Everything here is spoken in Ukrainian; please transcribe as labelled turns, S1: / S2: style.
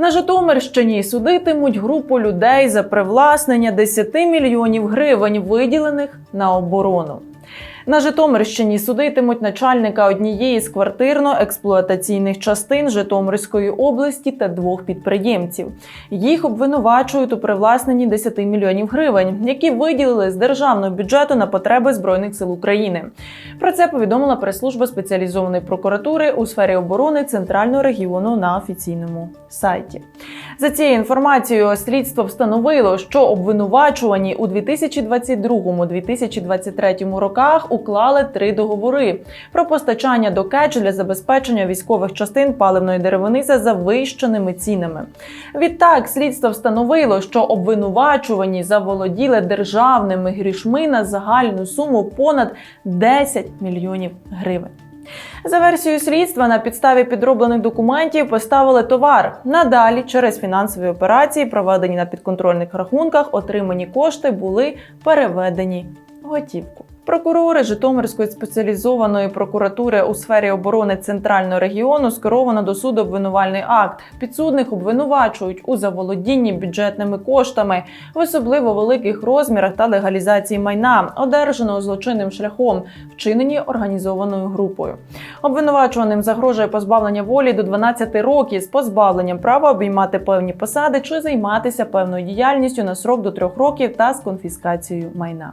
S1: На Житомирщині судитимуть групу людей за привласнення 10 мільйонів гривень, виділених на оборону. На Житомирщині судитимуть начальника однієї з квартирно-експлуатаційних частин Житомирської області та двох підприємців. Їх обвинувачують у привласненні 10 мільйонів гривень, які виділили з державного бюджету на потреби збройних сил України. Про це повідомила прес-служба спеціалізованої прокуратури у сфері оборони центрального регіону на офіційному сайті. За цією інформацією, слідство встановило, що обвинувачувані у 2022-2023 роках уклали три договори про постачання до КЕЧ для забезпечення військових частин паливної деревини за завищеними цінами. Відтак, слідство встановило, що обвинувачувані заволоділи державними грішми на загальну суму понад 10 мільйонів гривень. За версією слідства, на підставі підроблених документів поставили товар. Надалі, через фінансові операції, проведені на підконтрольних рахунках, отримані кошти були переведені в готівку. Прокурори Житомирської спеціалізованої прокуратури у сфері оборони центрального регіону скеровано до суду обвинувальний акт. Підсудних обвинувачують у заволодінні бюджетними коштами в особливо великих розмірах та легалізації майна, одержаного злочинним шляхом, вчинені організованою групою. Обвинувачуваним загрожує позбавлення волі до 12 років з позбавленням права обіймати певні посади чи займатися певною діяльністю на срок до 3 років та з конфіскацією майна.